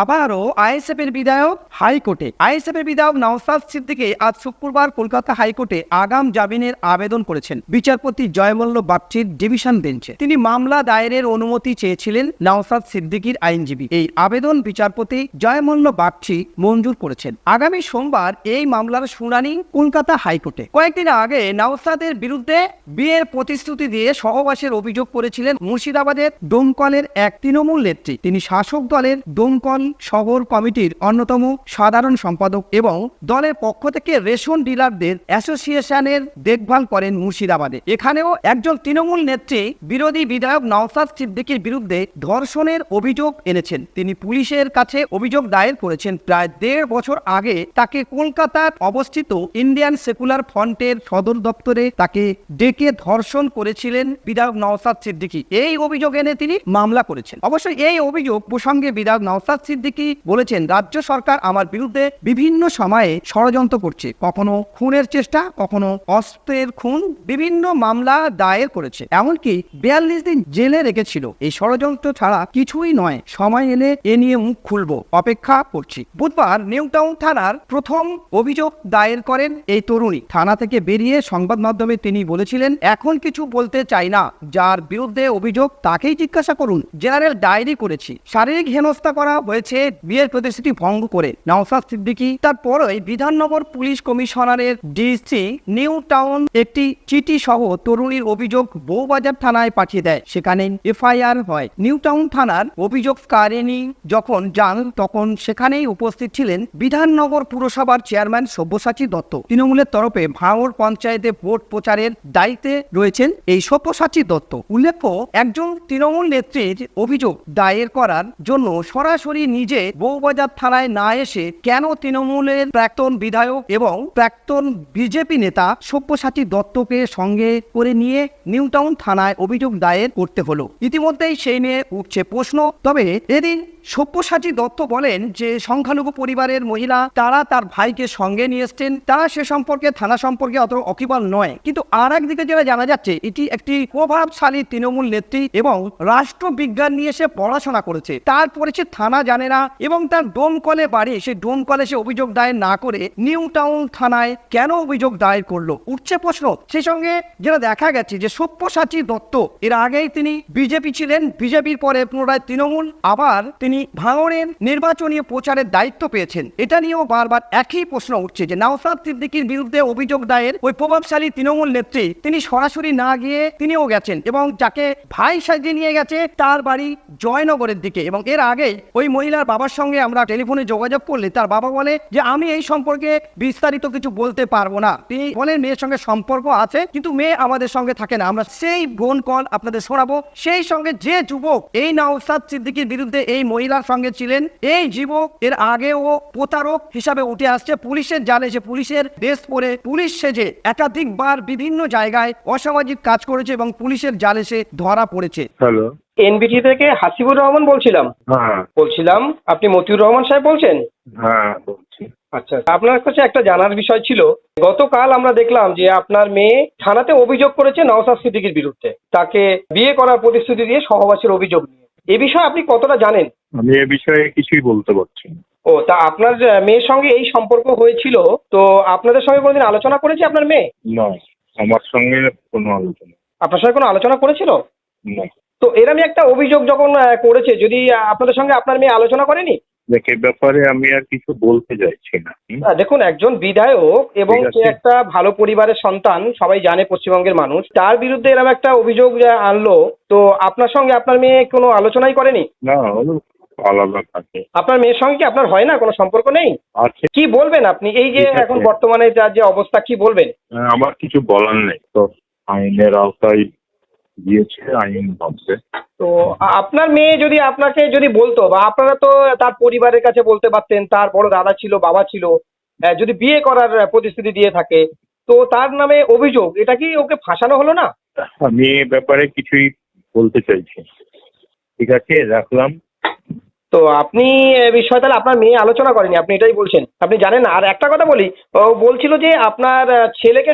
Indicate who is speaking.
Speaker 1: আবারও আইএসএফ এর বিধায়ক হাইকোর্টে। আইএসএফ এর বিধায়ক নওসাদ সিদ্দিকী আজ শুক্রবার কলকাতা হাইকোর্টে আগাম জামিনের আবেদন করেছেন। বিচারপতি জয়মল্ল বাগচির ডিভিশন বেঞ্চে। তিনি মামলা দায়েরের অনুমতি চেয়েছিলেন নওসাদ সিদ্দিকীর আইনজীবী। এই আবেদন বিচারপতি জয়মল্ল বাগচি মঞ্জুর করেছেন। আগামী সোমবার এই মামলার শুনানি কলকাতা হাইকোর্টে। কয়েকদিন আগে নওসাদের বিরুদ্ধে বিয়ের প্রতিশ্রুতি দিয়ে সহবাসের অভিযোগ করেছিলেন মুর্শিদাবাদের ডোমকলের এক তৃণমূল নেত্রী। তিনি শাসক দলের ডোমকল শহর কমিটির অন্যতম সাধারণ সম্পাদক এবং দলের পক্ষ থেকে রেশন ডিলারদের অ্যাসোসিয়েশনের দেখভাল করেন মুর্শিদাবাদে। এখানেও একজন তৃণমূল নেত্রী, বিরোধী বিধায়ক নওসাদ সিদ্দিকীর বিরুদ্ধে ধর্ষণের অভিযোগ এনেছেন। তিনি পুলিশের কাছে অভিযোগ দায়ের করেছেন। প্রায় দেড় বছর আগে তাকে কলকাতার অবস্থিত ইন্ডিয়ান সেকুলার ফ্রন্টের সদর দপ্তরে তাকে ডেকে ধর্ষণ করেছিলেন বিধায়ক নওসাদ সিদ্দিকী। এই অভিযোগ এনে তিনি মামলা করেছেন। অবশ্যই এই অভিযোগ প্রসঙ্গে বিধায়ক নওসাদ সিদ্দিকী বলেছেন, রাজ্য সরকার আমার বিরুদ্ধে বিভিন্ন সময়ে ষড়যন্ত্র করছে। কখনো খুনের চেষ্টা, কখনো অস্ত্রের খুন, বিভিন্ন মামলা দায়ের করেছে। এমনকি বিয়াল্লিশ দিন জেলে রেখেছিল। এই ষড়যন্ত্র ছাড়া কিছুই নয়। সময় এলে এ নিয়ে মুখ খুলবো, অপেক্ষা করছি। বুধবার নিউ টাউন থানার প্রথম অভিযোগ দায়ের করেন এই তরুণী। থানা থেকে বেরিয়ে সংবাদ মাধ্যমে তিনি বলেছিলেন, এখন কিছু বলতে চাই না। যার বিরুদ্ধে অভিযোগ তাকেই জিজ্ঞাসা করুন। জেনারেল ডায়েরি করেছি। শারীরিক হেনস্থা করা হয়েছে, বিয়ের প্রতিশ্রুতি ভঙ্গ করে। নওসাদ সিদ্দিকী তারপরই বিধাননগর পুলিশ কমিশনারের ডিসি নিউ টাউন একটি চিঠি সহ তরুণীর অভিযোগ বউবাজার থানায় পাঠিয়ে দেয়। সেখানে এফআইআর হয়। নিউ টাউন থানার অভিযোগকারিণী যখন যান, তখন সেখানেই উপস্থিত ছিলেন বিধাননগর পুরসভার চেয়ারম্যান সব্যসাচী দত্ত। তৃণমূলের তরফে ভাঙড় পঞ্চায়েতে ভোট প্রচারের দায়িত্বে রয়েছেন এই সব্যসাচী দত্ত। উল্লেখ্য, একজন তৃণমূল নেত্রীর অভিযোগ দায়ের করার জন্য সরাসরি নিজে বউবাজার থানায় না এসে কেন তৃণমূলের প্রাক্তন বিধায়ক এবং প্রাক্তন বিজেপি নেতা সব্যসাচী দত্তকে সঙ্গে করে নিয়ে নিউ টাউন থানায় অভিযোগ দায়ের করতে হলো। ইতিমধ্যেই সেই নিয়ে উঠছে প্রশ্ন। তবে এদিন সব্যসাচী দত্ত বলেন যে সংখ্যালঘু পরিবারের মহিলা, তারা তার ভাইকে সঙ্গে নিয়ে এসছেন। তারা সে সম্পর্কে, থানা সম্পর্কে অত অকিবল নয়। কিন্তু আর একদিকে যেটা জানা যাচ্ছে, এটি একটি প্রভাবশালী তৃণমূল নেত্রী এবং রাষ্ট্রবিজ্ঞান নিয়ে সে পড়াশোনা করেছে। তার সে থানা জানে না এবং তার ডোমকলে বাড়ি, সে ডোমকলে সে অভিযোগ দায়ের না করে নিউ টাউন থানায় কেন অভিযোগ দায়ের করল? উঠছে প্রশ্ন। সেই সঙ্গে যেটা দেখা গেছে যে সব্যসাচী দত্ত, এর আগেই তিনি বিজেপি ছিলেন, বিজেপির পরে পুনরায় তৃণমূল, আবার তিনি ভাঙড়ের নির্বাচনী প্রচারের দায়িত্ব পেয়েছেন। এটা নিয়েও বারবার একই প্রশ্ন উঠছে যে নওসাদ সিদ্দিকির বিরুদ্ধে অভিযোগ দায়ের ওই প্রভাবশালী তৃণমূল নেত্রী, তিনি সরাসরি না গিয়ে তিনিও গেছেন এবং যাকে ভাই সাজিয়ে নিয়ে গেছে তার বাড়ি জয়নগরের দিকে এবং এর আগে ওই মহিলার বাবার সঙ্গে আমরা টেলিফোনে যোগাযোগ করলে তার বাবা বলে যে, আমি এই সম্পর্কে বিস্তারিত কিছু বলতে পারব না। তিনি বলেন, মেয়ের সঙ্গে সম্পর্ক আছে, কিন্তু মেয়ে আমাদের সঙ্গে থাকে না। আমরা সেই ফোন কল আপনাদের শোনাবো। সেই সঙ্গে যে যুবক এই নওসাদ সিদ্দিকির বিরুদ্ধে এই মহিলার সঙ্গে ছিলেন, এই যুবক এর আগেও প্রতারক হিসাবে উঠে আসছে। পুলিশের জালে সে পুলিশের ড্রেস পরে পুলিশ সেজে একাধিকবার বিভিন্ন জায়গায় অসামাজিক কাজ করেছে এবং পুলিশের জালে সে ধরা পড়েছে।
Speaker 2: হ্যালো।
Speaker 3: এনবিটি থেকে হাসিবুর রহমান বলছিলাম।
Speaker 2: হ্যাঁ।
Speaker 3: বলছিলাম আপনি মতিউর রহমান সাহেব বলছেন?
Speaker 2: হ্যাঁ
Speaker 3: আচ্ছা আপনার কাছে একটা জানার বিষয় ছিল। গতকাল আমরা দেখলাম যে আপনার মেয়ে থানাতে অভিযোগ করেছে নওসাদ সিদ্দিকির বিরুদ্ধে। তাকে বিয়ে করার প্রতিশ্রুতি দিয়ে সহবাসের অভিযোগ নিয়ে। এ বিষয়ে আপনি কতটা জানেন?
Speaker 2: আমি এ বিষয়ে কিছুই বলতে পারছি
Speaker 3: ও তা আপনার মেয়ের সঙ্গে এই সম্পর্ক হয়েছিল। তো আপনাদের সঙ্গে কোনোদিন আলোচনা করেছে আপনার মেয়ে?
Speaker 2: নয় আমার সঙ্গে কোনো আলোচনা।
Speaker 3: আপনার সঙ্গে কোনো আলোচনা করেছিল?
Speaker 2: না।
Speaker 3: তো এরমই একটা অভিযোগ যখন করেছে যদি আপনাদের সঙ্গে আপনার মেয়ে আলোচনা করেনি?
Speaker 2: দেখ ব্যাপারে আমি আর কিছু বলতে চাইছি না।
Speaker 3: দেখুন একজন বিধায়ক এবং সে একটা ভালো পরিবারের সন্তান সবাই জানে পশ্চিমবঙ্গের মানুষ তার বিরুদ্ধে এরকম একটা অভিযোগ যে আনলো। তো আপনার সঙ্গে আপনার মেয়ে কোনো আলোচনাই করেনি?
Speaker 2: না আলাদা থাকে।
Speaker 3: আপনার মেয়ের সঙ্গে কি আপনার হয় না? কোনো সম্পর্ক নেই?
Speaker 2: আছে।
Speaker 3: কি বলবেন আপনি? এই যে এখন বর্তমানে যার যে অবস্থা কি বলবেন?
Speaker 2: হ্যাঁ, আমার কিছু বলার নেই। তো আইনের আওতায় দিয়েছে আইন ভাবছে
Speaker 3: তো আপনার মেয়ে যদি আপনাকে যদি বলতো বা আপনারা তো তার পরিবারের কাছে বলতে পারতেন তার বড় দাদা ছিল বাবা ছিল যদি বিয়ে করার প্রতিশ্রুতি দিয়ে থাকে তো তার নামে অভিযোগ এটা কি ওকে ফাঁসানো হলো না?
Speaker 2: আমি এ ব্যাপারে কিছুই বলতে চাইছি ঠিক আছে রাখলাম।
Speaker 3: তো আপনি এ বিষয়ে তাহলে আপনার মেয়ে আলোচনা করেনি আপনি এটাই বলছেন। আপনি জানেন না আর একটা কথা বলি ও বলছিল যে আপনার আহ, ছেলেকে